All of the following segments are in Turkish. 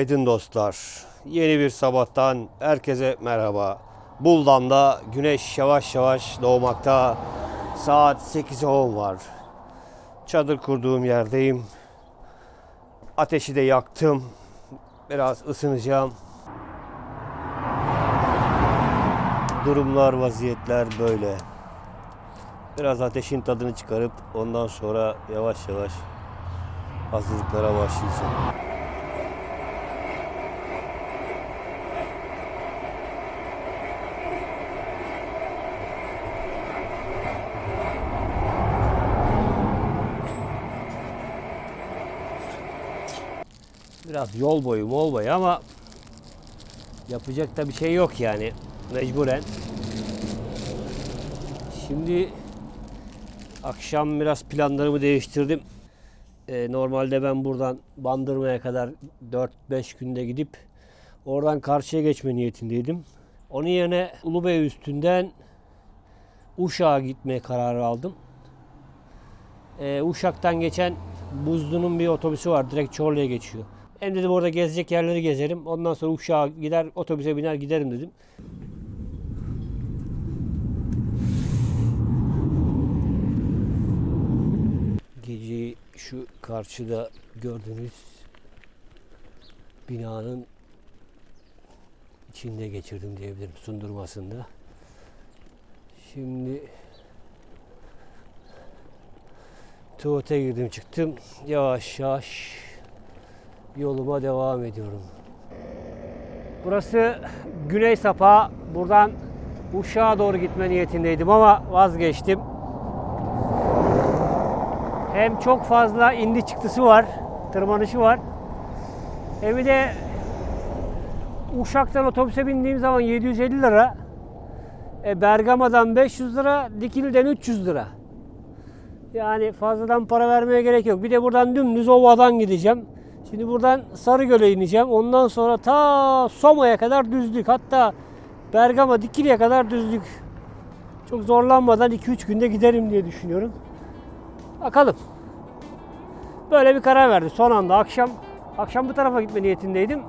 Günaydın dostlar. Yeni bir sabahtan herkese merhaba. Buldan'da güneş yavaş yavaş doğmakta. Saat 8'e 10 var. Çadır kurduğum yerdeyim. Ateşi de yaktım. Biraz ısınacağım. Durumlar, vaziyetler böyle. Biraz ateşin tadını çıkarıp ondan sonra yavaş yavaş hazırlıklara başlayacağım. Biraz yol boyu, mol boyu ama yapacak da bir şey yok yani mecburen. Şimdi akşam biraz planlarımı değiştirdim. Ee, normalde ben buradan Bandırma'ya kadar 4-5 günde gidip oradan karşıya geçme niyetindeydim. Onun yerine Ulubey üstünden Uşak'a gitmeye kararı aldım. Ee, Uşak'tan geçen Buzlu'nun bir otobüsü var. Direkt Çorlu'ya geçiyor. Hem dedim orada gezecek yerleri gezerim. Ondan sonra Uşak'a gider otobüse biner giderim dedim. Geceyi şu karşıda gördüğünüz binanın içinde geçirdim diyebilirim sundurmasında. Şimdi tuvalete girdim çıktım. Yavaş yavaş yoluma devam ediyorum. Burası Güney Sapa. Buradan Uşak'a doğru gitme niyetindeydim ama vazgeçtim. Hem çok fazla indi çıktısı var, tırmanışı var. Hem de Uşak'tan otobüse bindiğim zaman 750 lira. E, Bergama'dan 500 lira, Dikili'den 300 lira. Yani fazladan para vermeye gerek yok. Bir de buradan dümdüz Ova'dan gideceğim. Şimdi buradan Sarıgöl'e ineceğim. Ondan sonra ta Soma'ya kadar düzlük. Hatta Bergama Dikili'ye kadar düzlük. Çok zorlanmadan 2-3 günde giderim diye düşünüyorum. Bakalım. Böyle bir karar verdi son anda. Akşam akşam bu tarafa gitme niyetindeydim.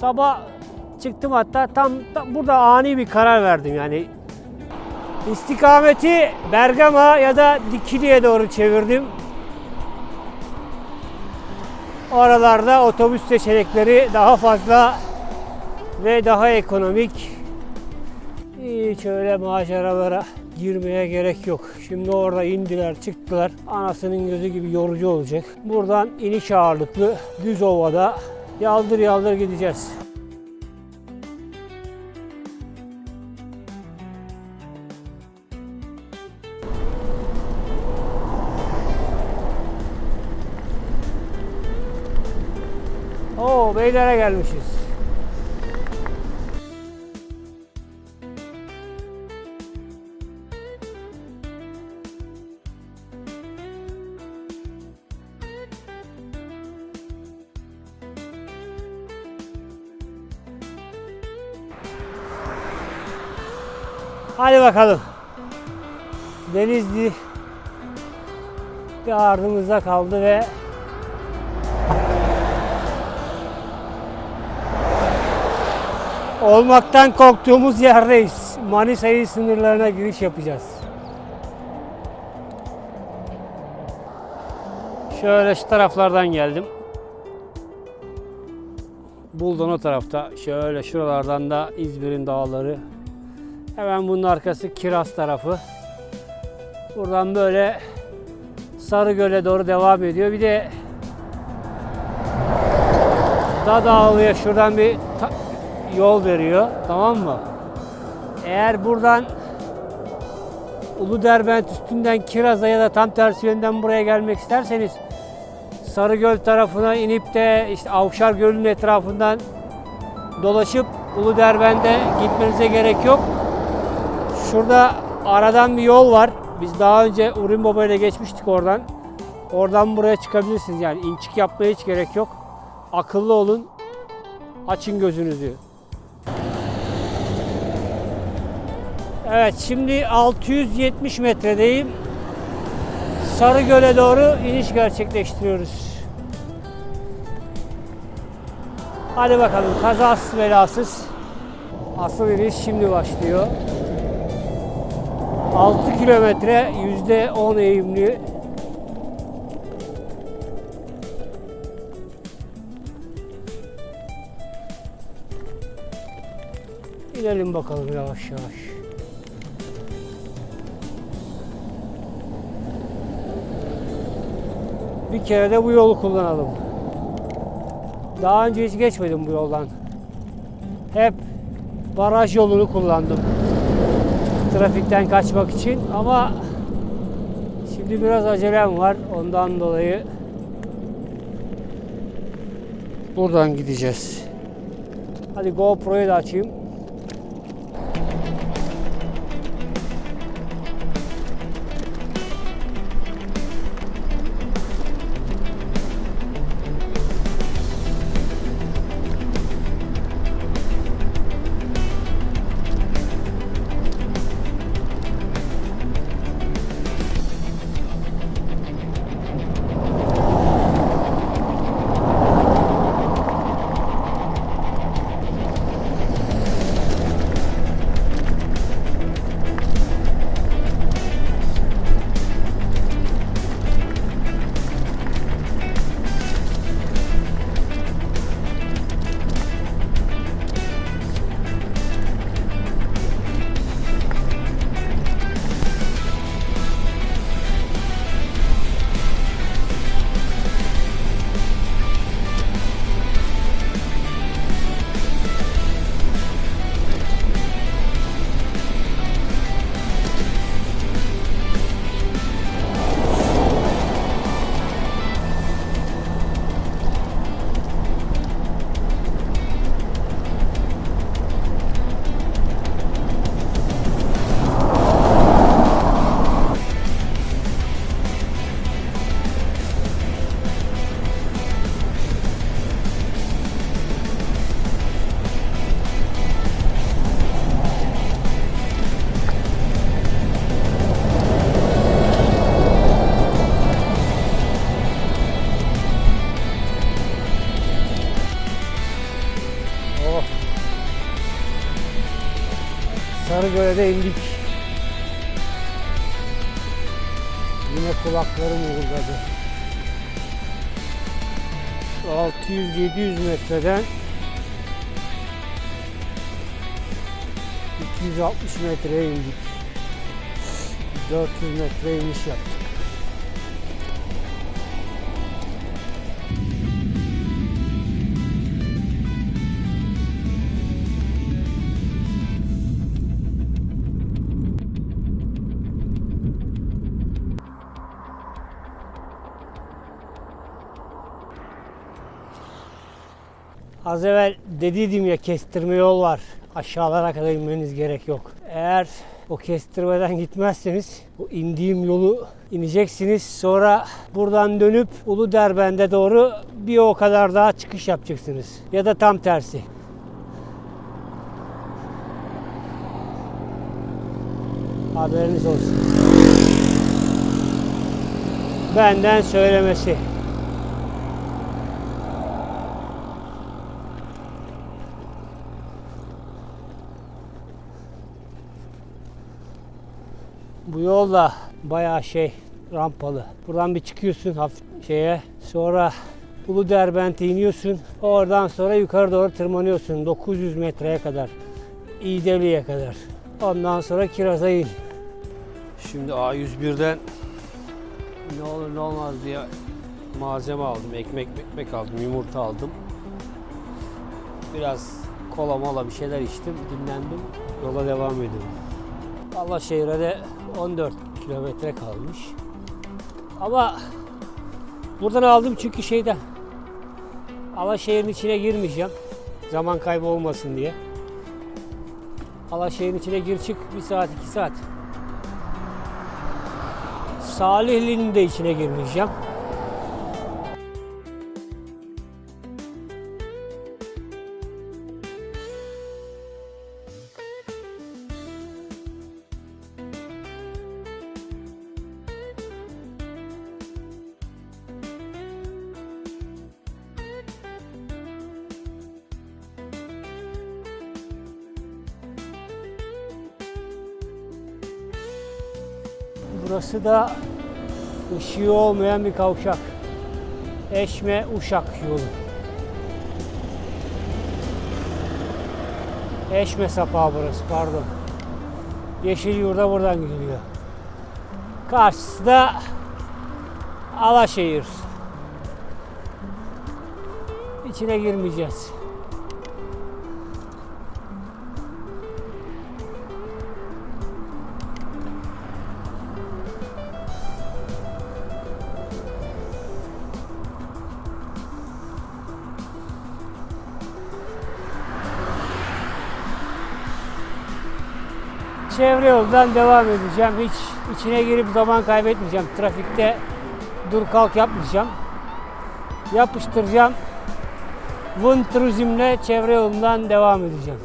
Sabah çıktım hatta tam, tam burada ani bir karar verdim yani. İstikameti Bergama ya da Dikili'ye doğru çevirdim. Oralarda otobüs seçenekleri daha fazla ve daha ekonomik. Hiç öyle maceralara girmeye gerek yok. Şimdi orada indiler çıktılar. Anasının gözü gibi yorucu olacak. Buradan iniş ağırlıklı düz ovada yaldır yaldır gideceğiz. Oo beylere gelmişiz. Hadi bakalım. Denizli bir ardımızda kaldı ve olmaktan korktuğumuz yerdeyiz. Manisa'yı sınırlarına giriş yapacağız. Şöyle şu taraflardan geldim. Buldun o tarafta. Şöyle şuralardan da İzmir'in dağları. Hemen bunun arkası Kiraz tarafı. Buradan böyle Sarıgöl'e doğru devam ediyor. Bir de Dadağlı'ya şuradan bir yol veriyor. Tamam mı? Eğer buradan Uluderbent üstünden Kiraz'a ya da tam tersi yönden buraya gelmek isterseniz Sarıgöl tarafına inip de işte Avşar Gölü'nün etrafından dolaşıp Uluderbent'e gitmenize gerek yok. Şurada aradan bir yol var. Biz daha önce Urim Baba ile geçmiştik oradan. Oradan buraya çıkabilirsiniz yani inçik yapmaya hiç gerek yok. Akıllı olun. Açın gözünüzü. Evet şimdi 670 metredeyim. Sarıgöl'e doğru iniş gerçekleştiriyoruz. Hadi bakalım kazasız belasız. Asıl iniş şimdi başlıyor. 6 kilometre %10 eğimli İnelim bakalım yavaş yavaş. Bir kere de bu yolu kullanalım. Daha önce hiç geçmedim bu yoldan. Hep baraj yolunu kullandım. Trafikten kaçmak için ama şimdi biraz acelem var. Ondan dolayı buradan gideceğiz. Hadi GoPro'yu da açayım. Sarıgöl'e indik. Yine kulaklarım uğurladı. 600-700 metreden 260 metreye indik. 400 metre iniş yaptık. Az evvel dediydim ya kestirme yol var. Aşağılara kadar inmeniz gerek yok. Eğer o kestirmeden gitmezseniz o indiğim yolu ineceksiniz. Sonra buradan dönüp Ulu Derbent'e doğru bir o kadar daha çıkış yapacaksınız. Ya da tam tersi. Haberiniz olsun. Benden söylemesi. Bu yol da bayağı şey rampalı. Buradan bir çıkıyorsun hafif şeye. Sonra Ulu Derbent'e iniyorsun. Oradan sonra yukarı doğru tırmanıyorsun. 900 metreye kadar. İğdeli'ye kadar. Ondan sonra Kiraz'a in. Şimdi A101'den ne olur ne olmaz diye malzeme aldım. Ekmek ekmek aldım. Yumurta aldım. Biraz kola mola bir şeyler içtim. Dinlendim. Yola devam ediyorum. Alaşehir'e de 14 kilometre kalmış. Ama buradan aldım çünkü şeyden Alaşehir'in içine girmeyeceğim. Zaman kaybı olmasın diye. Alaşehir'in içine gir çık 1 saat 2 saat. Salihli'nin de içine girmeyeceğim. Burası da ışığı olmayan bir kavşak. Eşme Uşak yolu. Eşme sapağı burası pardon. Yeşil yurda buradan gidiliyor. Karşısı da Alaşehir. İçine girmeyeceğiz. Çevre yoldan devam edeceğim. Hiç içine girip zaman kaybetmeyeceğim. Trafikte dur kalk yapmayacağım. Yapıştıracağım. Vın turizmle çevre yolundan devam edeceğim.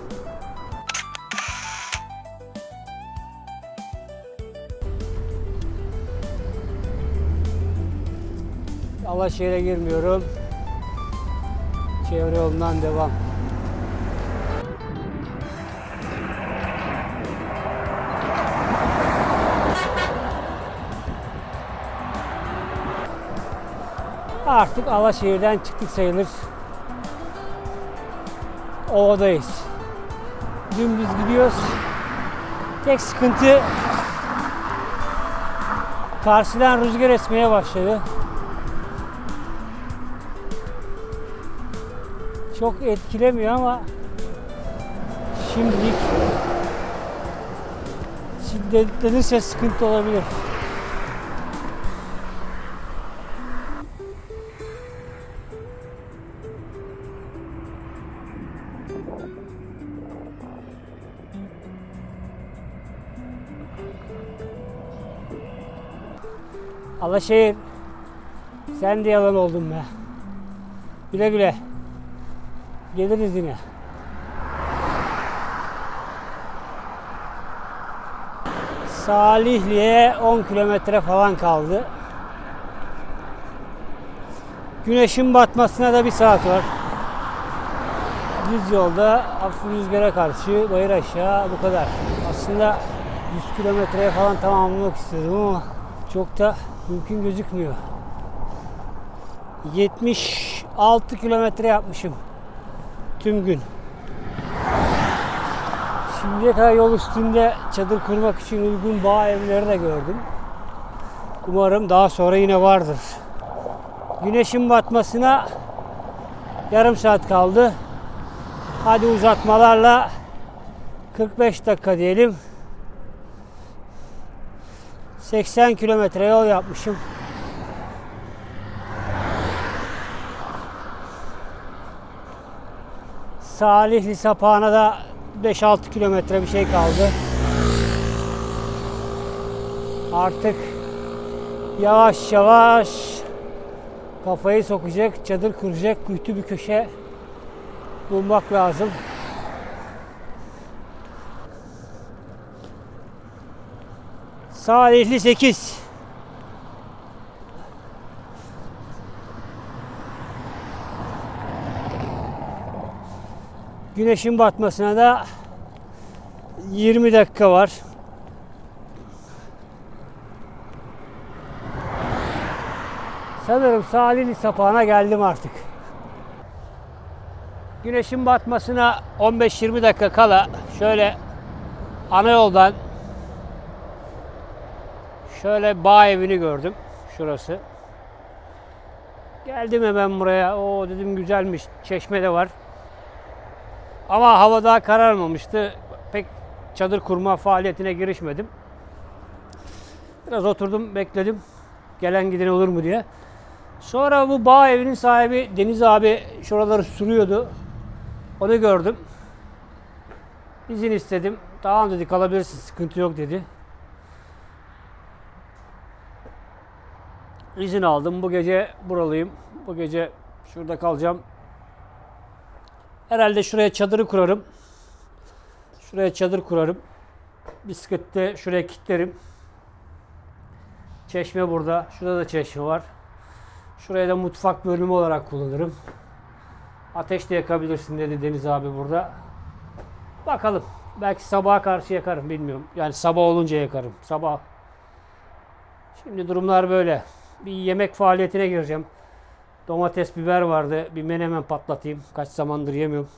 Alaşehir'e girmiyorum. Çevre yolundan devam. Artık Alaşehir'den çıktık sayılır. Ovadayız. Dümdüz gidiyoruz. Tek sıkıntı karşıdan rüzgar esmeye başladı. Çok etkilemiyor ama şimdilik şiddetlenirse sıkıntı olabilir. Alaşehir. Sen de yalan oldun be. Güle güle. Geliriz yine. Salihli'ye 10 kilometre falan kaldı. Güneşin batmasına da bir saat var. Düz yolda hafif rüzgara karşı bayır aşağı bu kadar. Aslında 100 kilometreye falan tamamlamak istedim ama çok da mümkün gözükmüyor. 76 kilometre yapmışım tüm gün. Şimdiye kadar yol üstünde çadır kurmak için uygun bağ evleri de gördüm. Umarım daha sonra yine vardır. Güneşin batmasına yarım saat kaldı. Hadi uzatmalarla 45 dakika diyelim. 80 kilometre yol yapmışım. Salihli sapağına da 5-6 kilometre bir şey kaldı. Artık yavaş yavaş kafayı sokacak, çadır kuracak, kuytu bir köşe bulmak lazım. Salihli 8. Güneşin batmasına da 20 dakika var. Sanırım Salihli sapağına geldim artık. Güneşin batmasına 15-20 dakika kala şöyle ana yoldan şöyle bağ evini gördüm. Şurası. Geldim hemen buraya. O dedim güzelmiş. Çeşme de var. Ama hava daha kararmamıştı. Pek çadır kurma faaliyetine girişmedim. Biraz oturdum, bekledim. Gelen giden olur mu diye. Sonra bu bağ evinin sahibi Deniz abi şuraları sürüyordu. Onu gördüm. İzin istedim. Tamam dedi kalabilirsin sıkıntı yok dedi. İzin aldım. Bu gece buralıyım. Bu gece şurada kalacağım. Herhalde şuraya çadırı kurarım. Şuraya çadır kurarım. Bisiklette şuraya kilitlerim. Çeşme burada. Şurada da çeşme var. Şuraya da mutfak bölümü olarak kullanırım. Ateş de yakabilirsin dedi Deniz abi burada. Bakalım. Belki sabaha karşı yakarım bilmiyorum. Yani sabah olunca yakarım. Sabah Şimdi durumlar böyle. Bir yemek faaliyetine gireceğim. Domates, biber vardı. Bir menemen patlatayım. Kaç zamandır yemiyorum.